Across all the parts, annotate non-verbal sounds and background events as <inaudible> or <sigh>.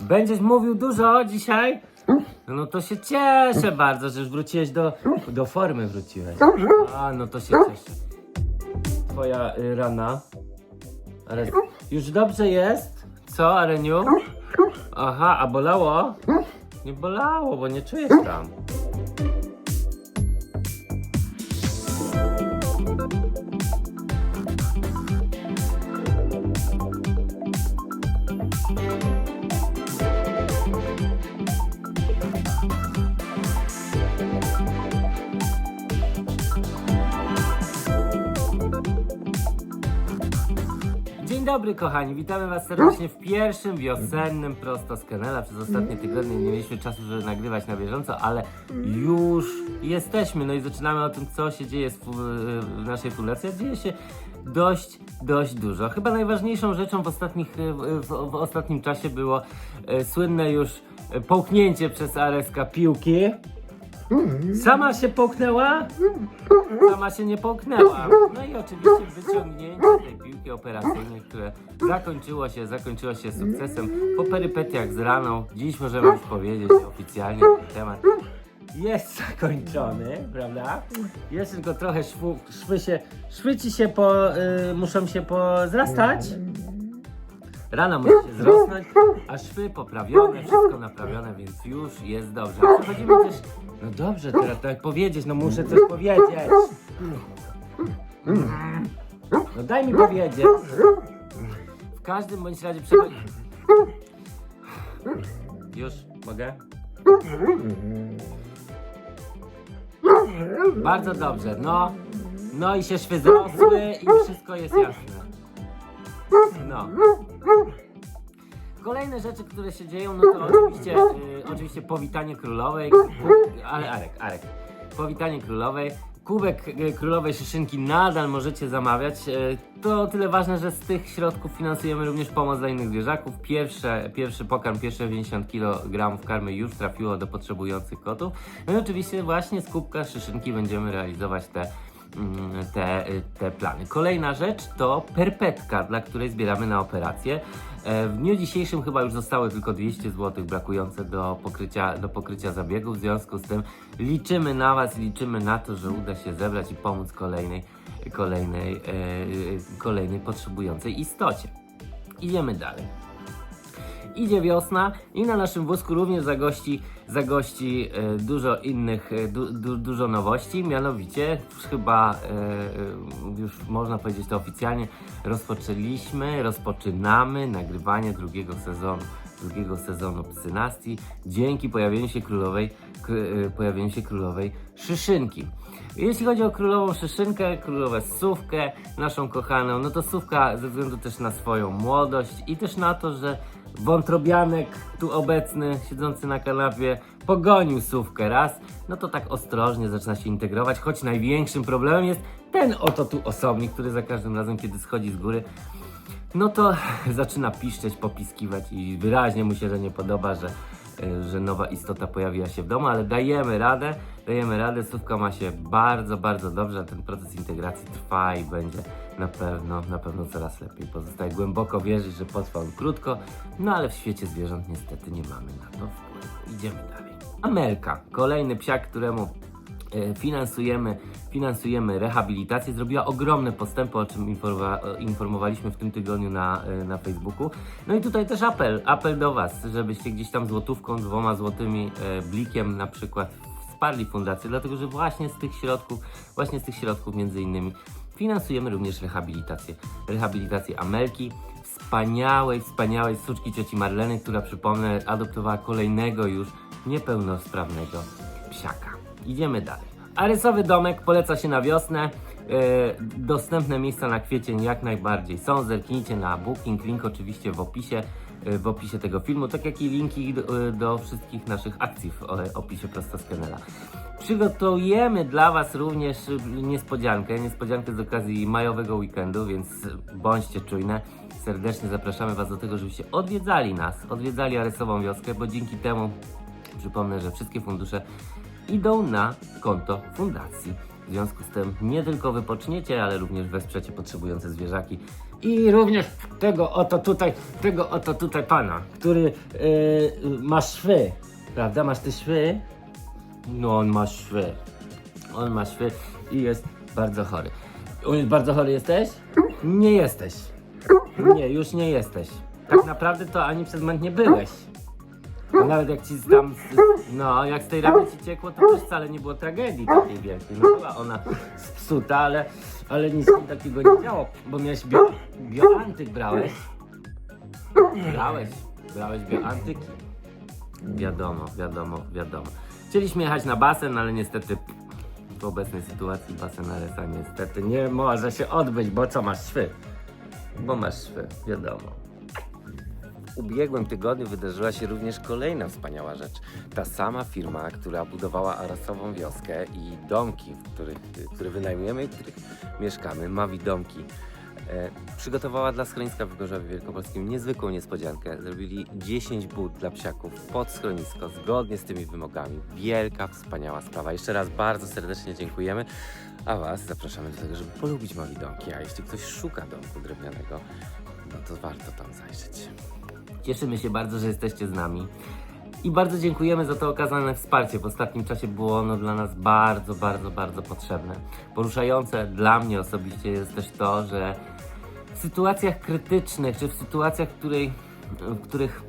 Będziesz mówił dużo dzisiaj? No to się cieszę bardzo, że już wróciłeś do, do formy wróciłeś. A, no to się cieszę. Twoja y, rana. Ale już dobrze jest? Co, Areniu? Aha, a bolało? Nie bolało, bo nie czujesz tam. Dzień dobry kochani, witamy was serdecznie w pierwszym wiosennym prosto z Kenela. Przez ostatnie tygodnie nie mieliśmy czasu, żeby nagrywać na bieżąco, ale już jesteśmy. No i zaczynamy o tym, co się dzieje w, naszej fundacji. Dzieje się dość, dość dużo. Chyba najważniejszą rzeczą w, ostatnich, w, w, ostatnim czasie było e, słynne już połknięcie przez Areska piłki. Sama się połknęła? Sama się nie połknęła. No i oczywiście wyciągnięcie tej piłki operacyjnej, które zakończyło się, zakończyło się sukcesem po perypetiach z raną. Dziś możemy już powiedzieć oficjalnie ten temat jest zakończony, prawda? Jest tylko trochę szwu, szwy się, szwy ci się po, y, muszą się pozrastać. Rana musi się zrosnąć, a szwy poprawione, wszystko naprawione, więc już jest dobrze. A przechodzimy. No dobrze, teraz tak powiedzieć, no muszę coś powiedzieć. No daj mi powiedzieć. W każdym bądź razie przechodzi. Już mogę? Bardzo dobrze, no. No i się szwy zrosły i wszystko jest jasne. No. Kolejne rzeczy, które się dzieją, no to oczywiście, y, oczywiście powitanie królowej, ale Arek, Arek, powitanie królowej, kubek y, królowej szyszynki nadal możecie zamawiać. Y, To tyle ważne, że z tych środków finansujemy również pomoc dla innych zwierzaków. Pierwsze, pierwszy pokarm, pierwsze 50 kg karmy już trafiło do potrzebujących kotów. No i oczywiście właśnie z kubka szyszynki będziemy realizować te te, te plany. Kolejna rzecz to perpetka, dla której zbieramy na operację. E, W dniu dzisiejszym chyba już zostały tylko 200 zł brakujące do pokrycia, do pokrycia zabiegu. W związku z tym liczymy na Was, liczymy na to, że uda się zebrać i pomóc kolejnej, kolejnej, e, kolejnej potrzebującej istocie. Idziemy dalej. Idzie wiosna i na naszym wózku również zagości, zagości e, dużo innych, e, du, du, dużo nowości. Mianowicie, chyba e, już można powiedzieć to oficjalnie, rozpoczęliśmy, rozpoczynamy nagrywanie drugiego sezonu. Drugiego sezonu Psynastii dzięki pojawieniu się królowej, e, pojawieniu się królowej Szyszynki. Jeśli chodzi o królową Szyszynkę, królowę Sówkę, naszą kochaną, no to Sówka ze względu też na swoją młodość i też na to, że wątrobianek tu obecny, siedzący na kanapie, pogonił Sówkę raz, no to tak ostrożnie zaczyna się integrować, choć największym problemem jest ten oto tu osobnik, który za każdym razem, kiedy schodzi z góry, no to <laughs> zaczyna piszczeć, popiskiwać i wyraźnie mu się to nie podoba, że, y, że nowa istota pojawiła się w domu, ale dajemy radę, dajemy radę, Sówka ma się bardzo, bardzo dobrze, a ten proces integracji trwa i będzie na pewno, na pewno coraz lepiej. Pozostaje głęboko wierzyć, że potrwa on krótko, no ale w świecie zwierząt niestety nie mamy na to wpływu. Idziemy dalej. Amelka, kolejny psiak, któremu e, finansujemy, finansujemy rehabilitację. Zrobiła ogromne postępy, o czym e, informowaliśmy w tym tygodniu na, e, na Facebooku. No i tutaj też apel, apel do Was, żebyście gdzieś tam złotówką, dwoma złotymi e, blikiem na przykład wsparli fundację, dlatego że właśnie z tych środków, właśnie z tych środków między innymi finansujemy również rehabilitację. Rehabilitację Amelki, wspaniałej, wspaniałej suczki cioci Marleny, która przypomnę adoptowała kolejnego już niepełnosprawnego psiaka. Idziemy dalej. Arysowy domek poleca się na wiosnę. E, dostępne miejsca na kwiecień jak najbardziej są. Zerknijcie na booking, link oczywiście w opisie, e, w opisie tego filmu, tak jak i linki do, e, do wszystkich naszych akcji w opisie prosto z Kenela. Przygotujemy dla Was również niespodziankę, niespodziankę z okazji majowego weekendu, więc bądźcie czujne. Serdecznie zapraszamy Was do tego, żebyście odwiedzali nas, odwiedzali Arysową wioskę, bo dzięki temu Przypomnę, że wszystkie fundusze idą na konto fundacji. W związku z tym nie tylko wypoczniecie, ale również wesprzecie potrzebujące zwierzaki I również tego oto tutaj, tego oto tutaj pana, który yy, ma szwy, prawda? Masz te szwy? No on ma szwy. On ma szwy i jest bardzo chory. On jest bardzo chory jesteś? Nie jesteś. Nie, już nie jesteś. Tak naprawdę to ani przez moment nie byłeś. A nawet jak ci tam, z- no jak z tej rany ci ciekło, to też wcale nie było tragedii takiej wielkiej. No była ona spsuta, ale, ale nic mi takiego nie działo, bo miałeś bio, bioantyk brałeś. Brałeś, brałeś bioantyki. Wiadomo, wiadomo, wiadomo. Chcieliśmy jechać na basen, ale niestety w obecnej sytuacji basen Aresa niestety nie może się odbyć, bo co masz szwy? Bo masz szwy, wiadomo. Ubiegłym tygodniu wydarzyła się również kolejna wspaniała rzecz. Ta sama firma, która budowała arasową wioskę i domki, w których, które wynajmujemy i w których mieszkamy, Mawi Domki, e, przygotowała dla schroniska w Gorzowie Wielkopolskim niezwykłą niespodziankę. Zrobili 10 bud dla psiaków pod schronisko, zgodnie z tymi wymogami. Wielka, wspaniała sprawa. Jeszcze raz bardzo serdecznie dziękujemy, a Was zapraszamy do tego, żeby polubić Mawi Domki. A jeśli ktoś szuka domku drewnianego, no to warto tam zajrzeć. Cieszymy się bardzo, że jesteście z nami. I bardzo dziękujemy za to okazane wsparcie. W ostatnim czasie było ono dla nas bardzo, bardzo, bardzo potrzebne. Poruszające dla mnie osobiście jest też to, że w sytuacjach krytycznych, czy w sytuacjach, w, której, w których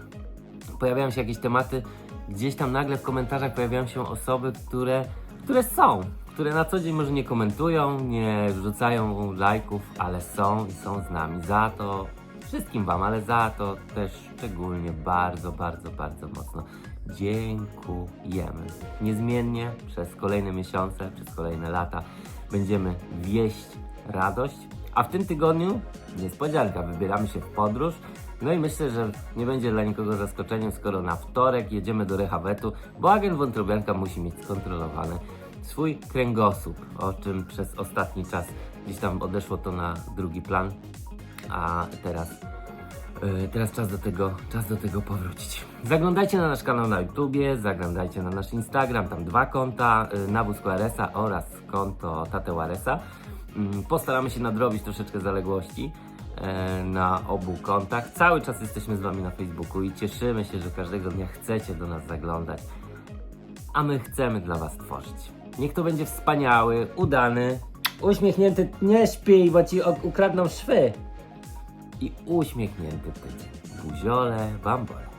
pojawiają się jakieś tematy, gdzieś tam nagle w komentarzach pojawiają się osoby, które, które są, które na co dzień może nie komentują, nie wrzucają lajków, ale są i są z nami. Za to wszystkim Wam, ale za to też szczególnie bardzo, bardzo, bardzo mocno dziękujemy. Niezmiennie przez kolejne miesiące, przez kolejne lata będziemy wieść radość, a w tym tygodniu niespodzianka, wybieramy się w podróż. No i myślę, że nie będzie dla nikogo zaskoczeniem, skoro na wtorek jedziemy do Rehawetu, bo agent wątrobianka musi mieć skontrolowany swój kręgosłup, o czym przez ostatni czas gdzieś tam odeszło to na drugi plan, a teraz Yy, Teraz czas do, tego, czas do tego powrócić. Zaglądajcie na nasz kanał na YouTubie, zaglądajcie na nasz Instagram, tam dwa konta, yy, nawóz QRS-a oraz konto Tateuaresa. Yy, Postaramy się nadrobić troszeczkę zaległości yy, na obu kontach. Cały czas jesteśmy z Wami na Facebooku i cieszymy się, że każdego dnia chcecie do nas zaglądać, a my chcemy dla Was tworzyć. Niech to będzie wspaniały, udany, uśmiechnięty, nie śpij, bo Ci ukradną szwy i uśmiechnięty tydzień. Buziole, bambole.